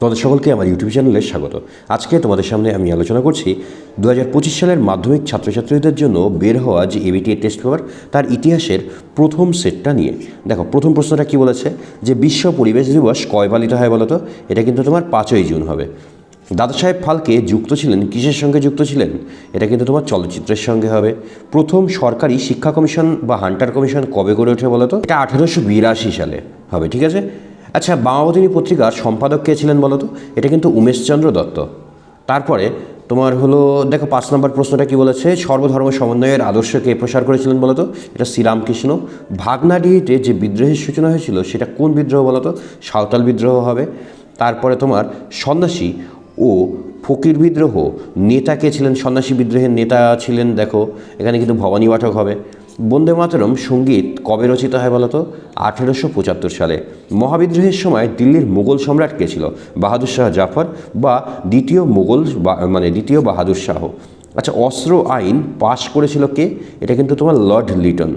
তোমাদের সকলকে আমার ইউটিউব চ্যানেলে স্বাগত। আজকে তোমাদের সামনে আমি আলোচনা করছি দু হাজার পঁচিশ সালের মাধ্যমিক ছাত্রছাত্রীদের জন্য বের হওয়া যে এবিটিএ টেস্ট পেপার তার ইতিহাসের প্রথম সেটটা নিয়ে। দেখো, প্রথম প্রশ্নটা কি বলেছে? যে বিশ্ব পরিবেশ দিবস কয় পালিত হয় বলতো? এটা কিন্তু তোমার পাঁচই জুন হবে। দাদা সাহেব ফালকে যুক্ত ছিলেন, কিসের সঙ্গে যুক্ত ছিলেন? এটা কিন্তু তোমার চলচ্চিত্রের সঙ্গে হবে। প্রথম সরকারি শিক্ষা কমিশন বা হান্টার কমিশন কবে গড়ে ওঠে বলতো? এটা আঠেরোশো বিরাশি সালে হবে, ঠিক আছে? আচ্ছা বামাবতিনী পত্রিকার সম্পাদক কে ছিলেন বলো তো? এটা কিন্তু উমেশচন্দ্র দত্ত। তারপরে তোমার হলো, দেখো পাঁচ নম্বর প্রশ্নটা কি বলেছে? সর্বধর্ম সমন্বয়ের আদর্শকে প্রসার করেছিলেন বলতো এটা শ্রীরামকৃষ্ণ। ভাগনাডিতে যে বিদ্রোহের সূচনা হয়েছিল, সেটা কোন বিদ্রোহ বলতো সাঁওতাল বিদ্রোহ হবে। তারপরে তোমার সন্ন্যাসী ও ফকির বিদ্রোহ, নেতা কে ছিলেন? সন্ন্যাসী বিদ্রোহের নেতা ছিলেন, দেখো, এখানে কিন্তু ভবানী পাঠক হবে। বন্দে মাতরম সংগীত কবে রচিত হয় বলতো আঠেরোশো পঁচাত্তর সালে। মহাবিদ্রোহের সময় দিল্লির মুঘল সম্রাট কে ছিল? বাহাদুর শাহ জাফর বা দ্বিতীয় মুঘল মানে দ্বিতীয় বাহাদুর শাহ। আচ্ছা অস্ত্র আইন পাশ করেছিল কে? এটা কিন্তু তোমার লর্ড লিটন।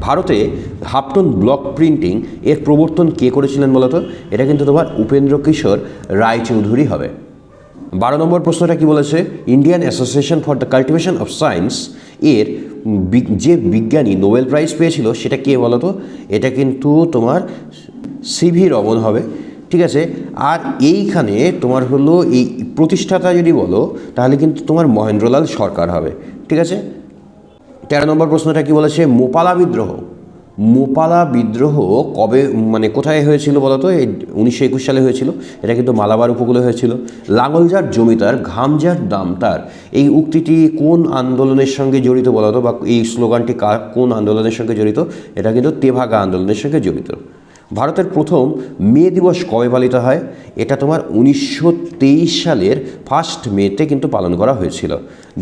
ভারতে হাফটন ব্লক প্রিন্টিং এর প্রবর্তন কে করেছিলেন বলতো এটা কিন্তু তোমার উপেন্দ্র কিশোর রায়চৌধুরী হবে। বারো নম্বর প্রশ্নটা কি বলেছে? Indian Association for the Cultivation of Science এর যে বিজ্ঞানী নোবেল প্রাইজ পেয়েছিল, সেটা কে বলতো? এটা কিন্তু তোমার সিভি রমন হবে, ঠিক আছে? আর এইখানে তোমার হলো এই প্রতিষ্ঠাতা যদি বলো, তাহলে কিন্তু তোমার মহেন্দ্রলাল সরকার হবে, ঠিক আছে? তেরো নম্বর প্রশ্নটা কি বলেছে? মোপালা বিদ্রোহ। মোপালা বিদ্রোহ কবে মানে কোথায় হয়েছিল বলতো? এই উনিশশো একুশ সালে হয়েছিল। এটা কিন্তু মালাবার উপকূলে হয়েছিল। লাঙলজার জমিদার ঘামজার দামতার, এই উক্তিটি কোন আন্দোলনের সঙ্গে জড়িত বলতো বা এই স্লোগানটি কোন আন্দোলনের সঙ্গে জড়িত? এটা কিন্তু তেভাগা আন্দোলনের সঙ্গে জড়িত। ভারতের প্রথম মে দিবস কবে পালিত হয়? এটা তোমার উনিশশো তেইশ সালের ফার্স্ট মেতে কিন্তু পালন করা হয়েছিল।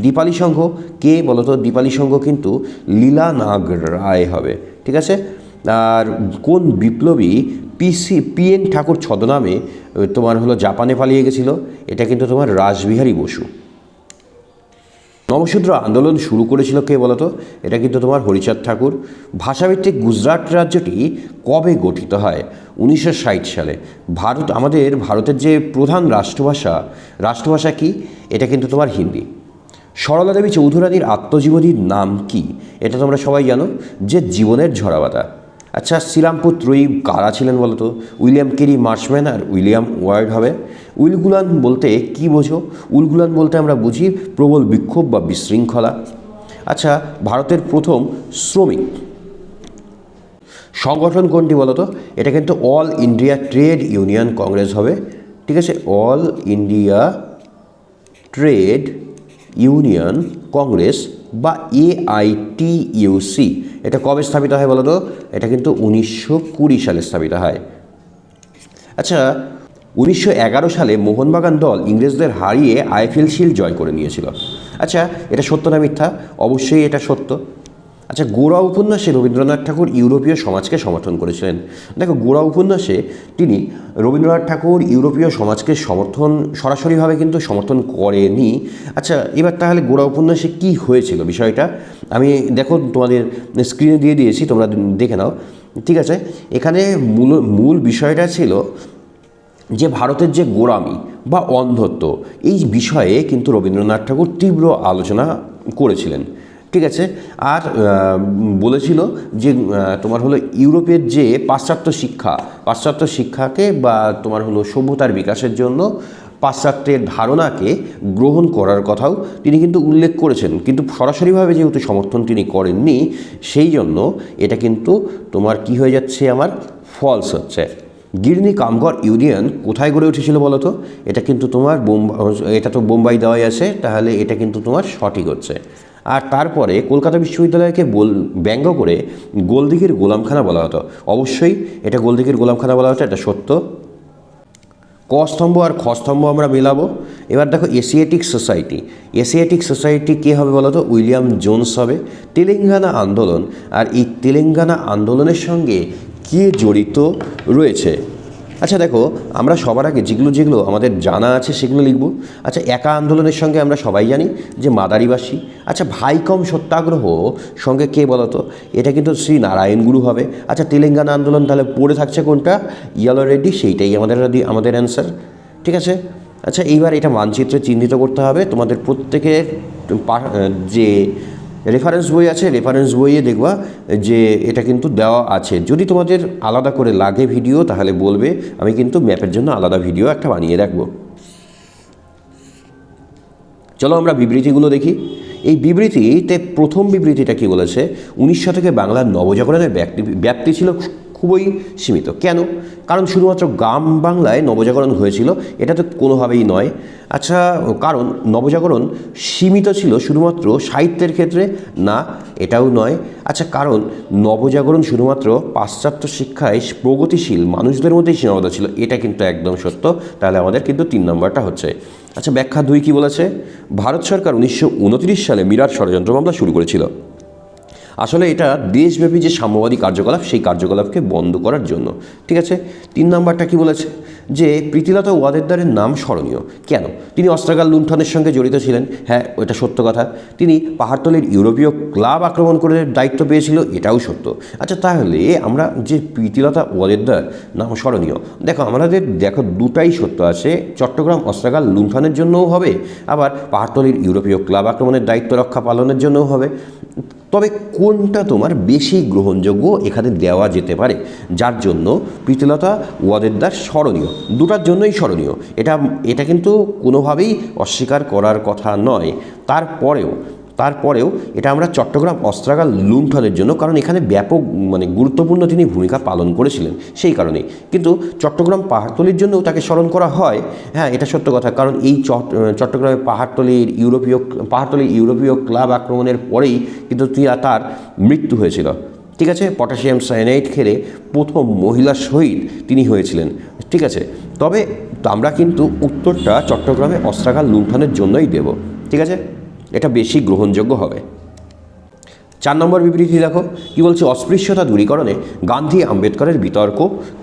দীপালি সংঘ, কে বলতো? দীপালি সংঘ কিন্তু লীলা নাগ রায় হবে, ঠিক আছে? আর কোন বিপ্লবী পিসি পিএন ঠাকুর ছদ্মনামে তোমার হলো জাপানে পালিয়ে গেছিল? এটা কিন্তু তোমার রাসবিহারী বসু। নবশূদ্র আন্দোলন শুরু করেছিল কে বলতো? এটা কিন্তু তোমার হরিচাঁদ ঠাকুর। ভাষাভিত্তিক গুজরাট রাজ্যটি কবে গঠিত হয়? উনিশশো ষাট সালে। ভারত, আমাদের ভারতের যে প্রধান রাষ্ট্রভাষা রাষ্ট্রভাষা কি? এটা কিন্তু তোমার হিন্দি। সরলা দেবী চৌধুরানীর আত্মজীবনীর নাম কি? এটা তোমরা সবাই জানো, যে জীবনের ঝরাবাতা। আচ্ছা শ্রীরামপুর ত্রয়ী কারা ছিলেন বলতো? উইলিয়াম কেরি মার্শম্যান আর উইলিয়াম ওয়ার্ড হবে। উইলগুলান বলতে কি বোঝো? উলগুলান বলতে আমরা বুঝি প্রবল বিক্ষোভ বা বিশৃঙ্খলা। আচ্ছা ভারতের প্রথম শ্রমিক। সংগঠন কোনটি বলতো? এটা কিন্তু All India Trade Union Congress হবে। ঠিক আছে, All India Trade Union Congress বা এআইটিইউসি। এটা কবে স্থাপিত হয় বলো তো? এটা কিন্তু উনিশশো কুড়ি সালে স্থাপিত হয়। আচ্ছা উনিশশো এগারো সালে মোহনবাগান দল ইংরেজদের হারিয়ে আইফিল শিল জয় করে নিয়েছিল। আচ্ছা এটা সত্য না মিথ্যা? অবশ্যই এটা সত্য। আচ্ছা গোড়া উপন্যাসে রবীন্দ্রনাথ ঠাকুর ইউরোপীয় সমাজকে সমর্থন করেছিলেন। দেখো, গোড়া উপন্যাসে তিনি রবীন্দ্রনাথ ঠাকুর ইউরোপীয় সমাজকে সমর্থন, সরাসরিভাবে কিন্তু সমর্থন করেনি আচ্ছা এবার তাহলে গোড়া উপন্যাসে কি হয়েছিল বিষয়টা? আমি দেখো, তোমাদের স্ক্রিনে দিয়ে দিয়েছি, তোমরা দেখে নাও। ঠিক আছে, এখানে মূল মূল বিষয়টা ছিল যে ভারতের যে গোড়ামি বা অন্ধত্ব, এই বিষয়ে কিন্তু রবীন্দ্রনাথ ঠাকুর তীব্র আলোচনা করেছিলেন। ঠিক আছে? আর বলেছিল যে তোমার হলো ইউরোপের যে পাশ্চাত্য শিক্ষা, পাশ্চাত্য শিক্ষাকে বা তোমার হলো সভ্যতার বিকাশের জন্য পাশ্চাত্যের ধারণাকে গ্রহণ করার কথাও তিনি কিন্তু উল্লেখ করেছেন। কিন্তু সরাসরিভাবে যেহেতু সমর্থন তিনি করেননি, সেই জন্য এটা কিন্তু তোমার কি হয়ে যাচ্ছে আমার? ফলস হচ্ছে। গিরনি কামগড় ইউনিয়ন কোথায় গড়ে উঠেছিল বলো তো এটা কিন্তু তোমার বোম্বাই এটা তো বোম্বাই দেওয়াই আছে, তাহলে এটা কিন্তু তোমার সঠিক হচ্ছে। আর তারপরে কলকাতা বিশ্ববিদ্যালয়কে বল, ব্যঙ্গ করে গোলদিঘির গোলামখানা বলা হতো। অবশ্যই এটা গোলদিঘির গোলামখানা বলা হতো, এটা সত্য। ক স্তম্ভ আর খ স্তম্ভ আমরা মেলাবো। এবার দেখো এশিয়াটিক সোসাইটি। এশিয়াটিক সোসাইটি কে হবে বলো তো? উইলিয়াম জোনস হবে। তেলেঙ্গানা আন্দোলন। আর এই তেলেঙ্গানা আন্দোলনের সঙ্গে কে জড়িত রয়েছে? আচ্ছা দেখো, আমরা সবার আগে যেগুলো যেগুলো আমাদের জানা আছে সেগুলো লিখব। আচ্ছা একা আন্দোলনের সঙ্গে আমরা সবাই জানি যে মাদারিবাসী। আচ্ছা ভাইকম সত্যাগ্রহ সঙ্গে কে বলতো? এটা কিন্তু শ্রী নারায়ণ গুরু হবে। আচ্ছা তেলেঙ্গানা আন্দোলন তাহলে পড়ে থাকছে কোনটা? ইয়েলো রেডি সেইটাই আমাদের আমাদের অ্যান্সার ঠিক আছে? আচ্ছা এইবার এটা মানচিত্রে চিহ্নিত করতে হবে। তোমাদের প্রত্যেকের যে রেফারেন্স বই আছে রেফারেন্স বইয়ে দেখবা যে এটা কিন্তু দেওয়া আছে। যদি তোমাদের আলাদা করে লাগে ভিডিও তাহলে বলবে, আমি কিন্তু ম্যাপের জন্য আলাদা ভিডিও একটা বানিয়ে রাখব। চলো আমরা বিবৃতিগুলো দেখি। এই বিবৃতিতে প্রথম বিবৃতিটা কি বলেছে? উনিশ শতকে বাংলার নবজাগরণের ব্যক্তি ব্যাপ্তি ছিল খুবই সীমিত। কেন? কারণ শুধুমাত্র গ্রাম বাংলায় নবজাগরণ হয়েছিল, এটা তো কোনোভাবেই নয়। আচ্ছা কারণ নবজাগরণ সীমিত ছিল শুধুমাত্র সাহিত্যের ক্ষেত্রে? না, এটাও নয়। আচ্ছা কারণ নবজাগরণ শুধুমাত্র পাশ্চাত্য শিক্ষায় প্রগতিশীল মানুষদের মধ্যেই সীমাবদ্ধ ছিল, এটা কিন্তু একদম সত্য। তাহলে আমাদের কিন্তু তিন নম্বরটা হচ্ছে। আচ্ছা ব্যাখ্যা দুই কি বলেছে? ভারত সরকার উনিশশো উনত্রিশ সালে মিরাট ষড়যন্ত্র মামলা শুরু করেছিল। আসলে এটা দেশব্যাপী যে সাম্যবাদী কার্যকলাপ, সেই কার্যকলাপকে বন্ধ করার জন্য। ঠিক আছে? তিন নাম্বারটা কি বলেছে? যে প্রীতিলতা ওয়াদেদারের নাম স্মরণীয়। কেন? তিনি অস্ত্রাগার লুণ্ঠনের সঙ্গে জড়িত ছিলেন। হ্যাঁ ওটা সত্য কথা। তিনি পাহাড়তলির ইউরোপীয় ক্লাব আক্রমণ করে দায়িত্ব পেয়েছিল, এটাও সত্য। আচ্ছা তাহলে আমরা যে প্রীতিলতা ওয়াদেদার নাম স্মরণীয়, দেখো, আমাদের দেখো দুটাই সত্য আছে। চট্টগ্রাম অস্ত্রাগার লুণ্ঠনের জন্যও হবে, আবার পাহাড়তলির ইউরোপীয় ক্লাব আক্রমণের দায়িত্ব রক্ষা পালনের জন্যও হবে। তবে কোনটা তোমার বেশি গ্রহণযোগ্য এখানে দেওয়া যেতে পারে? যার জন্য প্রীতিলতা ওয়াদেদার স্মরণীয়। দুটার জন্যই স্মরণীয়। এটা এটা কিন্তু কোনোভাবেই অস্বীকার করার কথা নয়। তারপরেও তারপরেও এটা আমরা চট্টগ্রাম অস্ত্রাগার লুণ্ঠনের জন্য, কারণ এখানে ব্যাপক মানে গুরুত্বপূর্ণ তিনি ভূমিকা পালন করেছিলেন সেই কারণেই। কিন্তু চট্টগ্রাম পাহাড়তলির জন্যও তাকে স্মরণ করা হয় হ্যাঁ এটা সত্য কথা, কারণ এই চট- চট্টগ্রামের পাহাড়তলির ইউরোপীয় পাহাড়তলির ইউরোপীয় ক্লাব আক্রমণের পরেই কিন্তু তার মৃত্যু হয়েছিল। ঠিক আছে? পটাশিয়াম সায়ানাইড খেলে প্রথম মহিলা শহীদ তিনি হয়েছিলেন। ঠিক আছে? তবে আমরা কিন্তু উত্তরটা চট্টগ্রামে অস্ত্রাগার লুণ্ঠনের জন্যই দেব। ঠিক আছে? এটা বেশি গ্রহণযোগ্য হবে। চার নম্বর বিবৃতি দেখো, কি বলছে? অস্পৃশ্যতা দূরীকরণে গান্ধী আম্বেদকরের বিতর্ক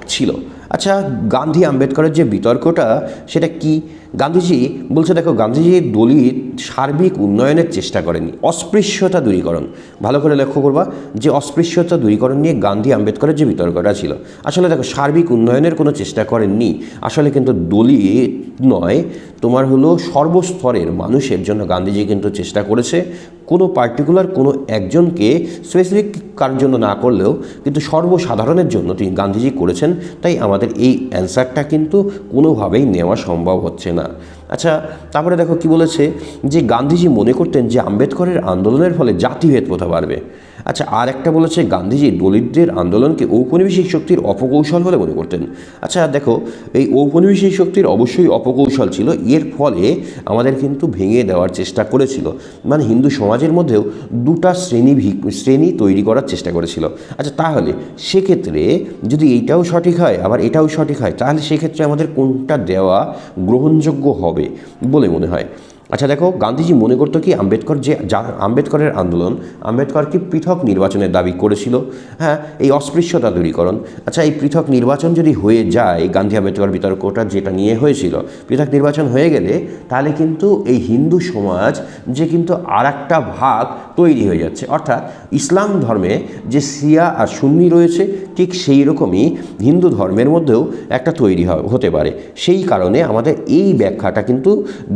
ছিল। আচ্ছা গান্ধী আম্বেদকরের যে বিতর্কটা, সেটা কি? গান্ধীজি বলছে, দেখো, গান্ধীজি দলিত সার্বিক উন্নয়নের চেষ্টা করেনি অস্পৃশ্যতা দূরীকরণ। ভালো করে লক্ষ্য করবা, যে অস্পৃশ্যতা দূরীকরণ নিয়ে গান্ধী আম্বেদকরের যে বিতর্কটা ছিল, আসলে দেখো, সার্বিক উন্নয়নের কোনো চেষ্টা করেননি, আসলে কিন্তু দলিত নয়, তোমার হলো সর্বস্তরের মানুষের জন্য গান্ধীজি কিন্তু চেষ্টা করেছে, কোনো পার্টিকুলার কোনো একজনকে স্পেসিফিক কারোর জন্য না করলেও, কিন্তু সর্বসাধারণের জন্য তিনি গান্ধীজি করেছেন, তাই আমাদের এই অ্যান্সারটা কিন্তু কোনোভাবেই নেওয়া সম্ভব হচ্ছে না। আচ্ছা তারপরে দেখো কি বলেছে যে গান্ধীজি মনে করতেন যে আম্বেদকরের আন্দোলনের ফলে জাতিভেদ প্রথা বাড়বে। আচ্ছা আর একটা বলেছে, গান্ধীজি দলিতদের আন্দোলনকে ঔপনিবেশিক শক্তির অপকৌশল বলে মনে করতেন। আচ্ছা দেখো, এই ঔপনিবেশিক শক্তির অবশ্যই অপকৌশল ছিল, এর ফলে আমাদের কিন্তু ভেঙে দেওয়ার চেষ্টা করেছিল। মানে হিন্দু সমাজের মধ্যেও দুটা শ্রেণি শ্রেণি তৈরি করার চেষ্টা করেছিল। আচ্ছা তাহলে সেক্ষেত্রে যদি এইটাও সঠিক হয়, আবার এটাও সঠিক হয়, তাহলে সেক্ষেত্রে আমাদের কোনটা দেওয়া গ্রহণযোগ্য হবে বলে মনে হয়? আচ্ছা দেখো, গান্ধীজি মনে করতো কি আম্বেদকর যে, যা আম্বেদকরের আন্দোলন, আম্বেদকর কি পৃথক নির্বাচনের দাবি করেছিল? হ্যাঁ এই অস্পৃশ্যতা দূরীকরণ। আচ্ছা এই পৃথক নির্বাচন যদি হয়ে যায়, গান্ধী আম্বেদকর বিতর্কটা যেটা নিয়ে হয়েছিল, পৃথক নির্বাচন হয়ে গেলে তাহলে কিন্তু এই হিন্দু সমাজ যে কিন্তু আর একটা ভাগ তৈরি হয়ে যাচ্ছে। অর্থাৎ ইসলাম ধর্মে যে সিয়া আর সুন্নি রয়েছে, ঠিক সেই রকমই হিন্দু ধর্মের মধ্যেও একটা তৈরি হতে পারে। সেই কারণে আমাদের এই ব্যাখ্যাটা কিন্তু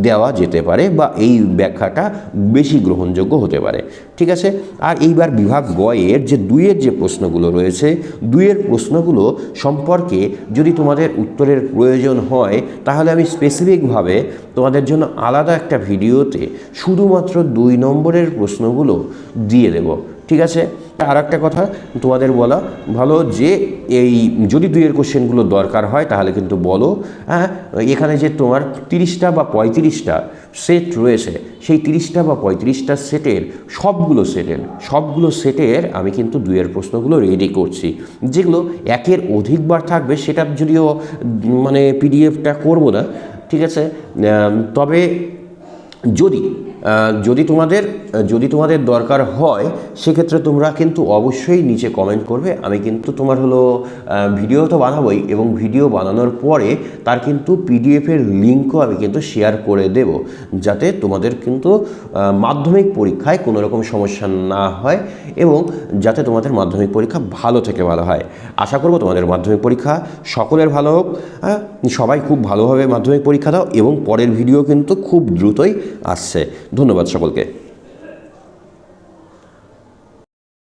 দেওয়া যেতে পারে। বা এই ব্যাখ্যাটা বেশি গ্রহণযোগ্য হতে পারে। ঠিক আছে? আর এইবার বিভাগ গয়ের যে দুইয়ের যে প্রশ্নগুলো রয়েছে, দুইয়ের প্রশ্নগুলো সম্পর্কে যদি তোমাদের উত্তরের প্রয়োজন হয়, তাহলে আমি স্পেসিফিকভাবে তোমাদের জন্য আলাদা একটা ভিডিওতে শুধুমাত্র দুই নম্বরের প্রশ্নগুলো দিয়ে দেব। ঠিক আছে? আর একটা কথা তোমাদের বলা ভালো যে এই যদি দুইয়ের কোশ্চেনগুলো দরকার হয় তাহলে কিন্তু বলো হ্যাঁ? এখানে যে তোমার তিরিশটা বা পঁয়ত্রিশটা সেট রয়েছে, সেই তিরিশটা বা পঁয়ত্রিশটা সেটের সবগুলো সেটের সবগুলো সেটের আমি কিন্তু দুইয়ের প্রশ্নগুলো রেডি করছি। যেগুলো একের অধিকবার থাকবে সেটা যদিও মানে পিডিএফটা করব না, ঠিক আছে? তবে যদি যদি তোমাদের যদি তোমাদের দরকার হয়, সেক্ষেত্রে তোমরা কিন্তু অবশ্যই নিচে কমেন্ট করবে। আমি কিন্তু তোমার হলো ভিডিও তো বানাবোই এবং ভিডিও বানানোর পরে তার কিন্তু পিডিএফের লিঙ্কও আমি কিন্তু শেয়ার করে দেব, যাতে তোমাদের কিন্তু মাধ্যমিক পরীক্ষায় কোনো রকম সমস্যা না হয় এবং যাতে তোমাদের মাধ্যমিক পরীক্ষা ভালো থেকে ভালো হয়। আশা করব তোমাদের মাধ্যমিক পরীক্ষা সকলের ভালো হোক। হ্যাঁ সবাই খুব ভালোভাবে মাধ্যমিক পরীক্ষা দাও এবং পরের ভিডিও কিন্তু খুব দ্রুতই আসছে। ধন্যবাদ সকলকে।